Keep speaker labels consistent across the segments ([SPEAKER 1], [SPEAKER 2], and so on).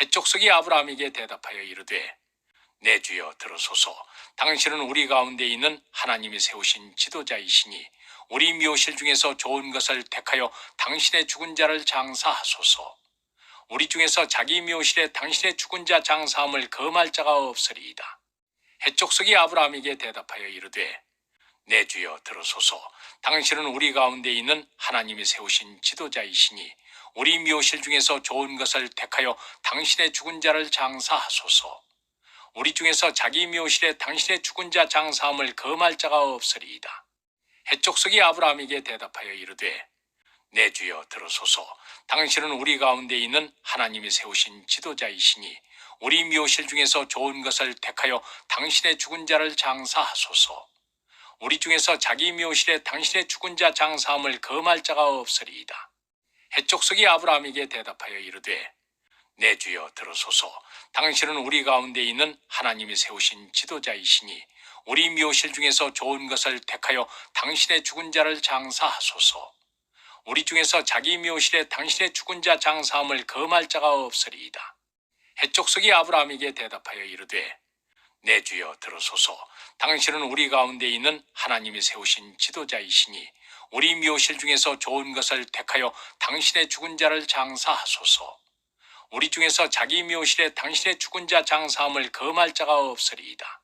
[SPEAKER 1] 해족속이 아브라함에게 대답하여 이르되 내 주여 들으소서. 당신은 우리 가운데 있는 하나님이 세우신 지도자이시니 우리 묘실 중에서 좋은 것을 택하여 당신의 죽은 자를 장사하소서. 우리 중에서 자기 묘실에 당신의 죽은 자 장사함을 금할 자가 없으리이다. 해족속이 아브라함에게 대답하여 이르되 내 주여 들으소서. 당신은 우리 가운데 있는 하나님이 세우신 지도자이시니 우리 묘실 중에서 좋은 것을 택하여 당신의 죽은 자를 장사하소서. 우리 중에서 자기 묘실에 당신의 죽은 자 장사함을 금할 자가 없으리이다. 해족속이 아브라함에게 대답하여 이르되 내 주여 들으소서. 당신은 우리 가운데 있는 하나님이 세우신 지도자이시니 우리 묘실 중에서 좋은 것을 택하여 당신의 죽은 자를 장사하소서. 우리 중에서 자기 묘실에 당신의 죽은 자 장사함을 금할 자가 없으리이다 해족속이 아브라함에게 대답하여 이르되 내 주여 들으소서. 당신은 우리 가운데 있는 하나님이 세우신 지도자이시니 우리 묘실 중에서 좋은 것을 택하여 당신의 죽은 자를 장사하소서. 우리 중에서 자기 묘실에 당신의 죽은 자 장사함을 금할 자가 없으리이다. 해족속이 아브라함에게 대답하여 이르되 내 주여 들으소서. 당신은 우리 가운데 있는 하나님이 세우신 지도자이시니 우리 묘실 중에서 좋은 것을 택하여 당신의 죽은 자를 장사하소서. 우리 중에서 자기 묘실에 당신의 죽은 자 장사함을 금할 자가 없으리이다.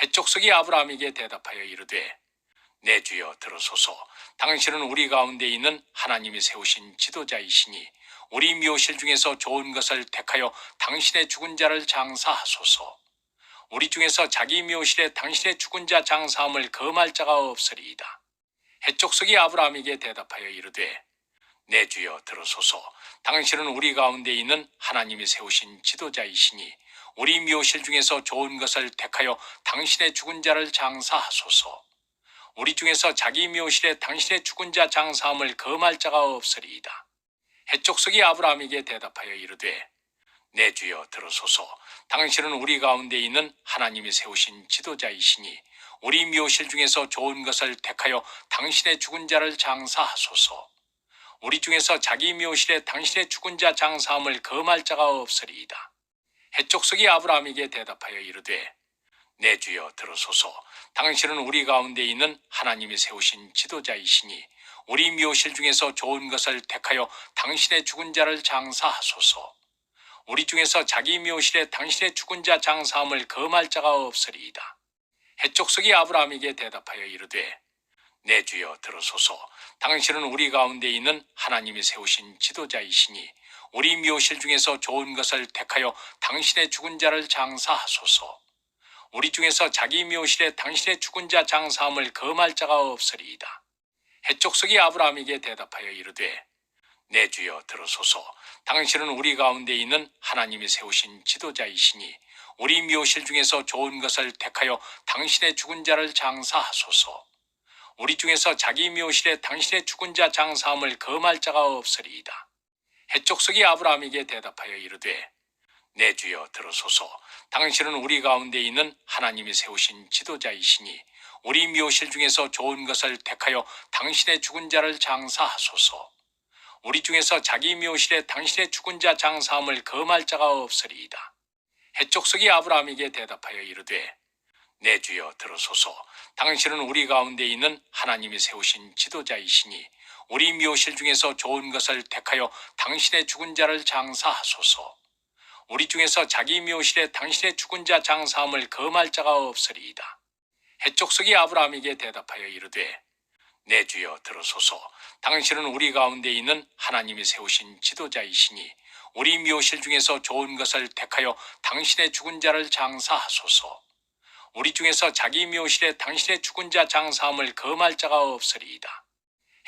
[SPEAKER 1] 해족속이 아브라함에게 대답하여 이르되 내 주여 들으소서. 당신은 우리 가운데 있는 하나님이 세우신 지도자이시니 우리 묘실 중에서 좋은 것을 택하여 당신의 죽은 자를 장사하소서. 우리 중에서 자기 묘실에 당신의 죽은 자 장사함을 금할 자가 없으리이다 해족속이 아브라함에게 대답하여 이르되 내 주여 들으소서. 당신은 우리 가운데 있는 하나님이 세우신 지도자이시니 우리 묘실 중에서 좋은 것을 택하여 당신의 죽은 자를 장사하소서. 우리 중에서 자기 묘실에 당신의 죽은 자 장사함을 금할 자가 없으리이다. 해족속이 아브라함에게 대답하여 이르되 내 주여 들으소서. 당신은 우리 가운데 있는 하나님이 세우신 지도자이시니 우리 묘실 중에서 좋은 것을 택하여 당신의 죽은 자를 장사하소서. 우리 중에서 자기 묘실에 당신의 죽은 자 장사함을 금할 자가 없으리이다. 해족속이 아브라함에게 대답하여 이르되 내 주여 들으소서. 당신은 우리 가운데 있는 하나님이 세우신 지도자이시니 우리 묘실 중에서 좋은 것을 택하여 당신의 죽은 자를 장사하소서. 우리 중에서 자기 묘실에 당신의 죽은 자 장사함을 금할 자가 없으리이다 해족속이 아브라함에게 대답하여 이르되 내 주여 들으소서 당신은 우리 가운데 있는 하나님이 세우신 지도자이시니 우리 묘실 중에서 좋은 것을 택하여 당신의 죽은 자를 장사하소서. 우리 중에서 자기 묘실에 당신의 죽은 자 장사함을 금할 자가 없으리이다. 해족속이 아브라함에게 대답하여 이르되 내 주여 들으소서 당신은 우리 가운데 있는 하나님이 세우신 지도자이시니 우리 묘실 중에서 좋은 것을 택하여 당신의 죽은 자를 장사하소서. 우리 중에서 자기 묘실에 당신의 죽은 자 장사함을 금할 자가 없으리이다. 해족속이 아브라함에게 대답하여 이르되 내 주여 들으소서. 당신은 우리 가운데 있는 하나님이 세우신 지도자이시니 우리 묘실 중에서 좋은 것을 택하여 당신의 죽은 자를 장사하소서. 우리 중에서 자기 묘실에 당신의 죽은 자 장사함을 금할 자가 없으리이다 해족속이 아브라함에게 대답하여 이르되 내 주여 들으소서. 당신은 우리 가운데 있는 하나님이 세우신 지도자이시니 우리 묘실 중에서 좋은 것을 택하여 당신의 죽은 자를 장사하소서. 우리 중에서 자기 묘실에 당신의 죽은 자 장사함을 금할 자가 없으리이다. 해족속이 아브라함에게 대답하여 이르되 내 주여 들으소서. 당신은 우리 가운데 있는 하나님이 세우신 지도자이시니 우리 묘실 중에서 좋은 것을 택하여 당신의 죽은 자를 장사하소서. 우리 중에서 자기 묘실에 당신의 죽은 자 장사함을 금할 자가 없으리이다.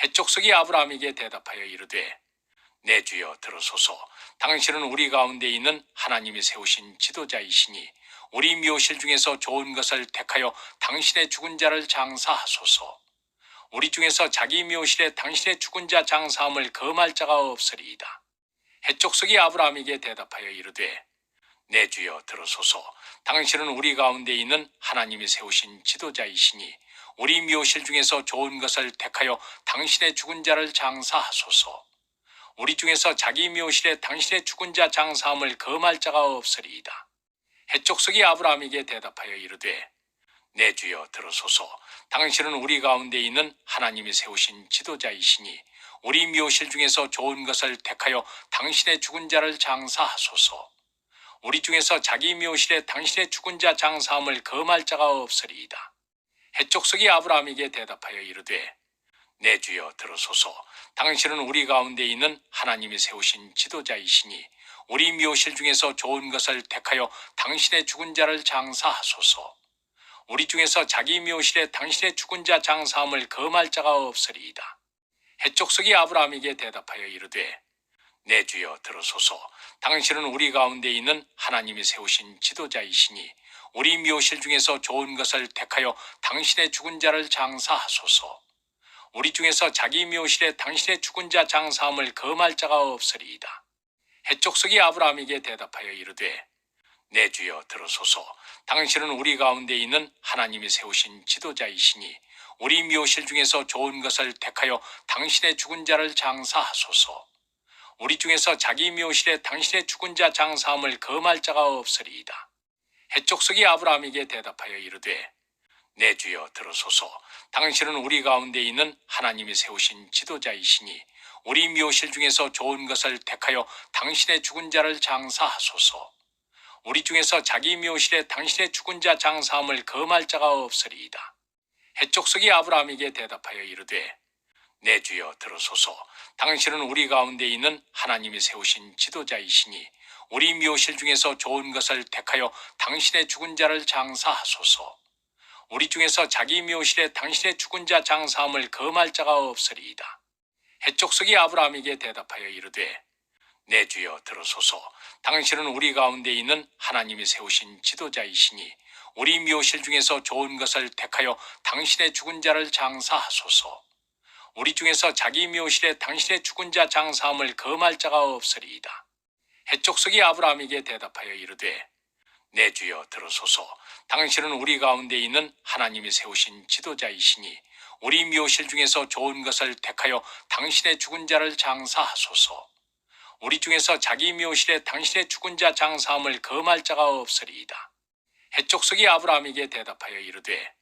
[SPEAKER 1] 해족속이 아브라함에게 대답하여 이르되 내 주여 들으소서. 당신은 우리 가운데 있는 하나님이 세우신 지도자이시니 우리 묘실 중에서 좋은 것을 택하여 당신의 죽은 자를 장사하소서. 우리 중에서 자기 묘실에 당신의 죽은 자 장사함을 금할 자가 없으리이다 해족속이 아브라함에게 대답하여 이르되 내 주여 들으소서. 당신은 우리 가운데 있는 하나님이 세우신 지도자이시니 우리 묘실 중에서 좋은 것을 택하여 당신의 죽은 자를 장사하소서. 우리 중에서 자기 묘실에 당신의 죽은 자 장사함을 금할 자가 없으리이다. 해족속이 아브라함에게 대답하여 이르되 내 주여 들으소서. 당신은 우리 가운데 있는 하나님이 세우신 지도자이시니 우리 묘실 중에서 좋은 것을 택하여 당신의 죽은 자를 장사하소서. 우리 중에서 자기 묘실에 당신의 죽은 자 장사함을 금할 자가 없으리이다. 해족속이 아브라함에게 대답하여 이르되 내 주여 들으소서 당신은 우리 가운데 있는 하나님이 세우신 지도자이시니 우리 묘실 중에서 좋은 것을 택하여 당신의 죽은 자를 장사하소서. 우리 중에서 자기 묘실에 당신의 죽은 자 장사함을 금할 자가 없으리이다. 해족속이 아브라함에게 대답하여 이르되 내 주여 들으소서 당신은 우리 가운데 있는 하나님이 세우신 지도자이시니 우리 묘실 중에서 좋은 것을 택하여 당신의 죽은 자를 장사하소서. 우리 중에서 자기 묘실에 당신의 죽은 자 장사함을 금할 자가 없으리이다. 해족속이 아브라함에게 대답하여 이르되 내 주여 들으소서 당신은 우리 가운데 있는 하나님이 세우신 지도자이시니 우리 묘실 중에서 좋은 것을 택하여 당신의 죽은 자를 장사하소서. 우리 중에서 자기 묘실에 당신의 죽은 자 장사함을 금할 자가 없으리이다. 해족속이 아브라함에게 대답하여 이르되 내 주여 들으소서 당신은 우리 가운데 있는 하나님이 세우신 지도자이시니 우리 묘실 중에서 좋은 것을 택하여 당신의 죽은 자를 장사하소서. 우리 중에서 자기 묘실에 당신의 죽은 자 장사함을 금할 자가 없으리이다. 해족속이 아브라함에게 대답하여 이르되 내 주여 들으소서 당신은 우리 가운데 있는 하나님이 세우신 지도자이시니 우리 묘실 중에서 좋은 것을 택하여 당신의 죽은 자를 장사하소서. 우리 중에서 자기 묘실에 당신의 죽은 자 장사함을 금할 자가 없으리이다. 해족속이 아브라함에게 대답하여 이르되 내 주여 들으소서 당신은 우리 가운데 있는 하나님이 세우신 지도자이시니 우리 묘실 중에서 좋은 것을 택하여 당신의 죽은 자를 장사하소서. 우리 중에서 자기 묘실에 당신의 죽은 자 장사함을 금할 자가 없으리이다. 해족속이 아브라함에게 대답하여 이르되 내 주여 들으소서 당신은 우리 가운데 있는 하나님이 세우신 지도자이시니 우리 묘실 중에서 좋은 것을 택하여 당신의 죽은 자를 장사하소서. 우리 중에서 자기 묘실에 당신의 죽은 자 장사함을 금할 자가 없으리이다. 해족속이 아브라함에게 대답하여 이르되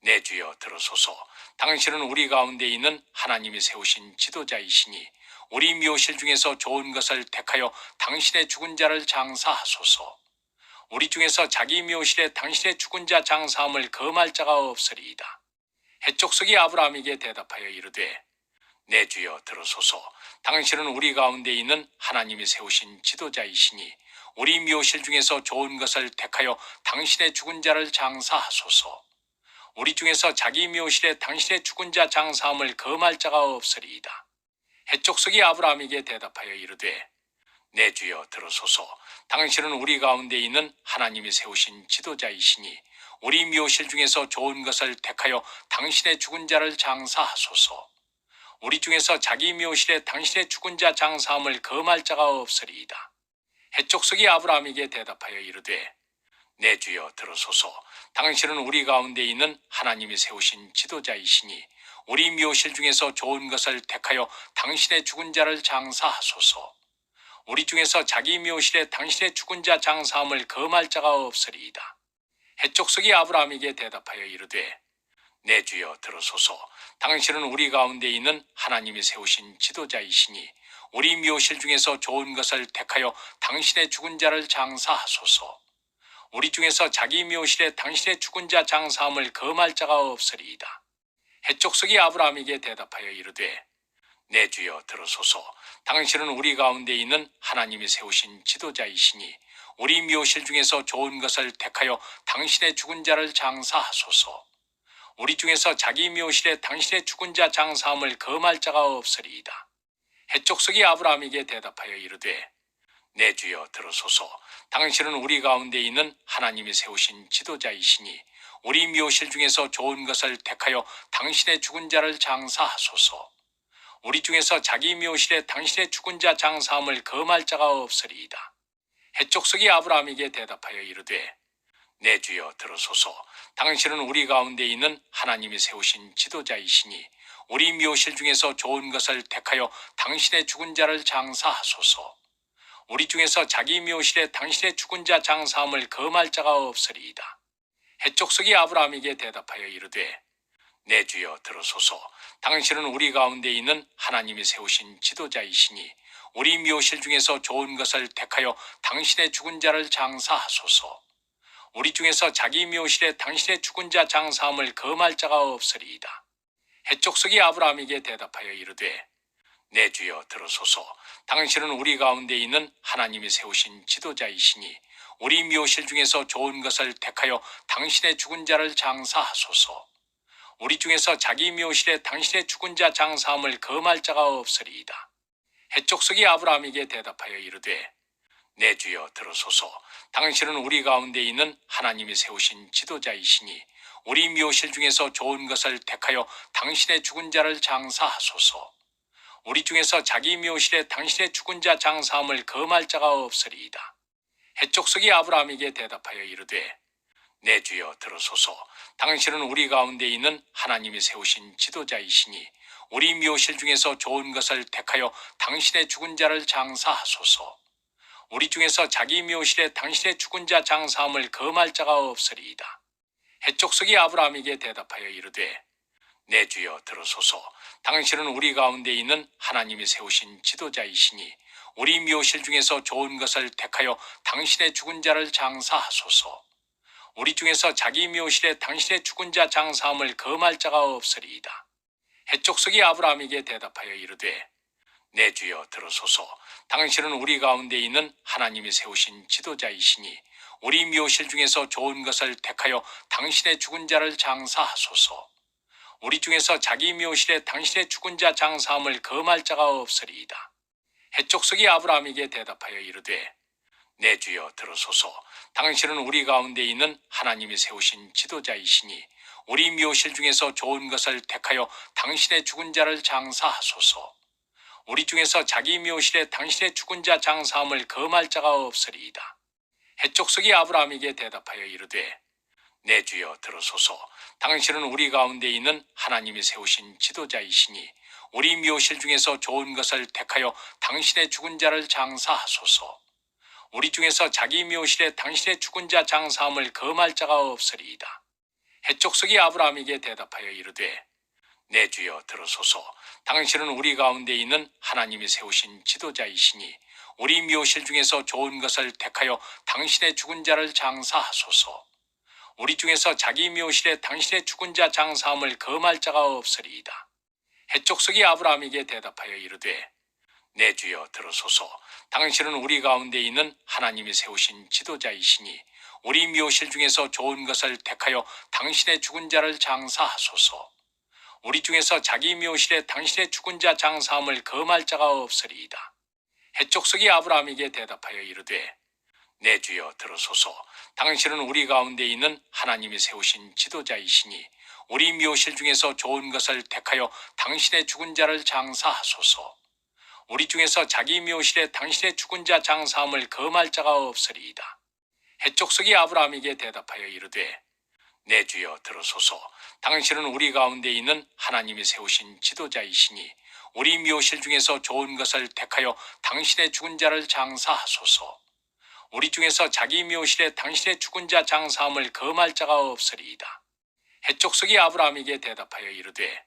[SPEAKER 1] 내 주여 들으소서 당신은 우리 가운데 있는 하나님이 세우신 지도자이시니 우리 묘실 중에서 좋은 것을 택하여 당신의 죽은 자를 장사하소서. 우리 중에서 자기 묘실에 당신의 죽은 자 장사함을 금할 자가 없으리이다. 해족속이 아브라함에게 대답하여 이르되 내 주여 들으소서 당신은 우리 가운데 있는 하나님이 세우신 지도자이시니 우리 묘실 중에서 좋은 것을 택하여 당신의 죽은 자를 장사하소서. 우리 중에서 자기 묘실에 당신의 죽은 자 장사함을 금할 자가 없으리이다. 해족속이 아브라함에게 대답하여 이르되 내 주여 들으소서 당신은 우리 가운데 있는 하나님이 세우신 지도자이시니 우리 묘실 중에서 좋은 것을 택하여 당신의 죽은 자를 장사하소서. 우리 중에서 자기 묘실에 당신의 죽은 자 장사함을 금할 자가 없으리이다. 해족속이 아브라함에게 대답하여 이르되 내 주여 들으소서 당신은 우리 가운데 있는 하나님이 세우신 지도자이시니 우리 묘실 중에서 좋은 것을 택하여 당신의 죽은 자를 장사하소서. 우리 중에서 자기 묘실에 당신의 죽은 자 장사함을 금할 자가 없으리이다. 해족속이 아브라함에게 대답하여 이르되 내 주여 들으소서 당신은 우리 가운데 있는 하나님이 세우신 지도자이시니 우리 묘실 중에서 좋은 것을 택하여 당신의 죽은 자를 장사하소서. 우리 중에서 자기 묘실에 당신의 죽은 자 장사함을 금할 자가 없으리이다. 해족속이 아브라함에게 대답하여 이르되 내 주여 들으소서 당신은 우리 가운데 있는 하나님이 세우신 지도자이시니 우리 묘실 중에서 좋은 것을 택하여 당신의 죽은 자를 장사하소서. 우리 중에서 자기 묘실에 당신의 죽은 자 장사함을 금할 자가 없으리이다. 해족속이 아브라함에게 대답하여 이르되 내 주여 들으소서 당신은 우리 가운데 있는 하나님이 세우신 지도자이시니 우리 묘실 중에서 좋은 것을 택하여 당신의 죽은 자를 장사하소서. 우리 중에서 자기 묘실에 당신의 죽은 자 장사함을 금할 자가 없으리이다. 해족속이 아브라함에게 대답하여 이르되 내 주여 들으소서 당신은 우리 가운데 있는 하나님이 세우신 지도자이시니 우리 묘실 중에서 좋은 것을 택하여 당신의 죽은 자를 장사하소서. 우리 중에서 자기 묘실에 당신의 죽은 자 장사함을 금할 자가 없으리이다. 해족속이 아브라함에게 대답하여 이르되 내 주여 들으소서 당신은 우리 가운데 있는 하나님이 세우신 지도자이시니 우리 묘실 중에서 좋은 것을 택하여 당신의 죽은 자를 장사하소서. 우리 중에서 자기 묘실에 당신의 죽은 자 장사함을 금할 자가 없으리이다. 해족속이 아브라함에게 대답하여 이르되 내 주여 들으소서 당신은 우리 가운데 있는 하나님이 세우신 지도자이시니 우리 묘실 중에서 좋은 것을 택하여 당신의 죽은 자를 장사하소서. 우리 중에서 자기 묘실에 당신의 죽은 자 장사함을 금할 자가 없으리이다. 해족속이 아브라함에게 대답하여 이르되 내 주여 들으소서 당신은 우리 가운데 있는 하나님이 세우신 지도자이시니 우리 묘실 중에서 좋은 것을 택하여 당신의 죽은 자를 장사하소서. 우리 중에서 자기 묘실에 당신의 죽은 자 장사함을 금할 자가 없으리이다. 해족속이 아브라함에게 대답하여 이르되 내 주여 들으소서 당신은 우리 가운데 있는 하나님이 세우신 지도자이시니 우리 묘실 중에서 좋은 것을 택하여 당신의 죽은 자를 장사하소서. 우리 중에서 자기 묘실에 당신의 죽은 자 장사함을 금할 자가 없으리이다. 해족속이 아브라함에게 대답하여 이르되 내 주여 들으소서 당신은 우리 가운데 있는 하나님이 세우신 지도자이시니 우리 묘실 중에서 좋은 것을 택하여 당신의 죽은 자를 장사하소서. 우리 중에서 자기 묘실에 당신의 죽은 자 장사함을 금할 자가 없으리이다. 해족속이 아브라함에게 대답하여 이르되 내 주여 들으소서 당신은 우리 가운데 있는 하나님이 세우신 지도자이시니 우리 묘실 중에서 좋은 것을 택하여 당신의 죽은 자를 장사하소서. 우리 중에서 자기 묘실에 당신의 죽은 자 장사함을 금할 자가 없으리이다. 해족속이 아브라함에게 대답하여 이르되 내 주여 들으소서 당신은 우리 가운데 있는 하나님이 세우신 지도자이시니 우리 묘실 중에서 좋은 것을 택하여 당신의 죽은 자를 장사하소서. 우리 중에서 자기 묘실에 당신의 죽은 자 장사함을 금할 자가 없으리이다. 해족속이 아브라함에게 대답하여 이르되 내 주여 들으소서 당신은 우리 가운데 있는 하나님이 세우신 지도자이시니 우리 묘실 중에서 좋은 것을 택하여 당신의 죽은 자를 장사하소서. 우리 중에서 자기 묘실에 당신의 죽은 자 장사함을 금할 자가 없으리이다. 해족속이 아브라함에게 대답하여 이르되 내 주여 들으소서 당신은 우리 가운데 있는 하나님이 세우신 지도자이시니 우리 묘실 중에서 좋은 것을 택하여 당신의 죽은 자를 장사하소서. 우리 중에서 자기 묘실에 당신의 죽은 자 장사함을 금할 자가 없으리이다. 해족속이 아브라함에게 대답하여 이르되 내 주여 들으소서 당신은 우리 가운데 있는 하나님이 세우신 지도자이시니 우리 묘실 중에서 좋은 것을 택하여 당신의 죽은 자를 장사하소서. 우리 중에서 자기 묘실에 당신의 죽은 자 장사함을 금할 자가 없으리이다. 해족속이 아브라함에게 대답하여 이르되 내 주여 들으소서 당신은 우리 가운데 있는 하나님이 세우신 지도자이시니 우리 묘실 중에서 좋은 것을 택하여 당신의 죽은 자를 장사하소서. 우리 중에서 자기 묘실에 당신의 죽은 자 장사함을 금할 자가 없으리이다. 해족속이 아브라함에게 대답하여 이르되 내 주여 들으소서 당신은 우리 가운데 있는 하나님이 세우신 지도자이시니 우리 묘실 중에서 좋은 것을 택하여 당신의 죽은 자를 장사하소서. 우리 중에서 자기 묘실에 당신의 죽은 자 장사함을 금할 자가 없으리이다. 해족속이 아브라함에게 대답하여 이르되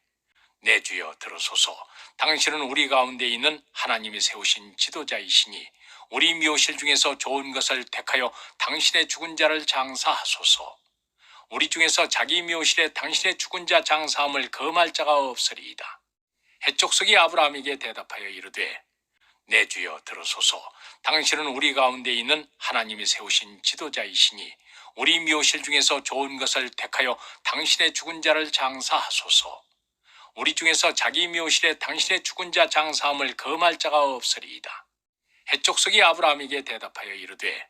[SPEAKER 1] 내 주여 들으소서 당신은 우리 가운데 있는 하나님이 세우신 지도자이시니 우리 묘실 중에서 좋은 것을 택하여 당신의 죽은 자를 장사하소서. 우리 중에서 자기 묘실에 당신의 죽은 자 장사함을 금할 자가 없으리이다. 해족속이 아브라함에게 대답하여 이르되 내 주여 들으소서 당신은 우리 가운데 있는 하나님이 세우신 지도자이시니 우리 묘실 중에서 좋은 것을 택하여 당신의 죽은 자를 장사하소서. 우리 중에서 자기 묘실에 당신의 죽은 자 장사함을 금할 자가 없으리이다. 해족속이 아브라함에게 대답하여 이르되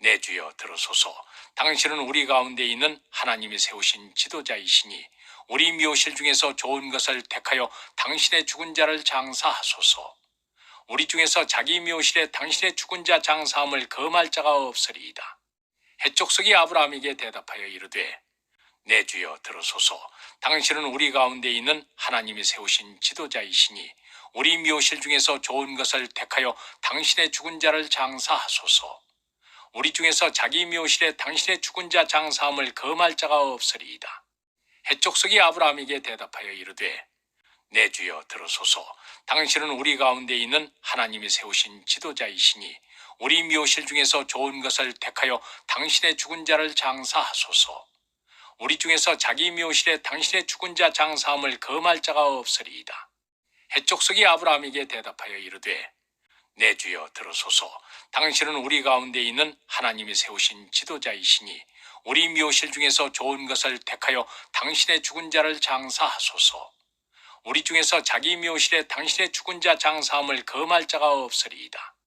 [SPEAKER 1] 내 주여 들으소서 당신은 우리 가운데 있는 하나님이 세우신 지도자이시니 우리 묘실 중에서 좋은 것을 택하여 당신의 죽은 자를 장사하소서. 우리 중에서 자기 묘실에 당신의 죽은 자 장사함을 금할 자가 없으리이다. 해족속이 아브라함에게 대답하여 이르되 내 주여 들으소서 당신은 우리 가운데 있는 하나님이 세우신 지도자이시니 우리 묘실 중에서 좋은 것을 택하여 당신의 죽은 자를 장사하소서. 우리 중에서 자기 묘실에 당신의 죽은 자 장사함을 금할 자가 없으리이다. 해족속이 아브라함에게 대답하여 이르되 내 주여 들으소서 당신은 우리 가운데 있는 하나님이 세우신 지도자이시니 우리 묘실 중에서 좋은 것을 택하여 당신의 죽은 자를 장사하소서. 우리 중에서 자기 묘실에 당신의 죽은 자 장사함을 금할 자가 없으리이다. 해족속이 아브라함에게 대답하여 이르되 내 주여 들으소서 당신은 우리 가운데 있는 하나님이 세우신 지도자이시니 우리 묘실 중에서 좋은 것을 택하여 당신의 죽은 자를 장사하소서. 우리 중에서 자기 묘실에 당신의 죽은 자 장사함을 금할 자가 없으리이다.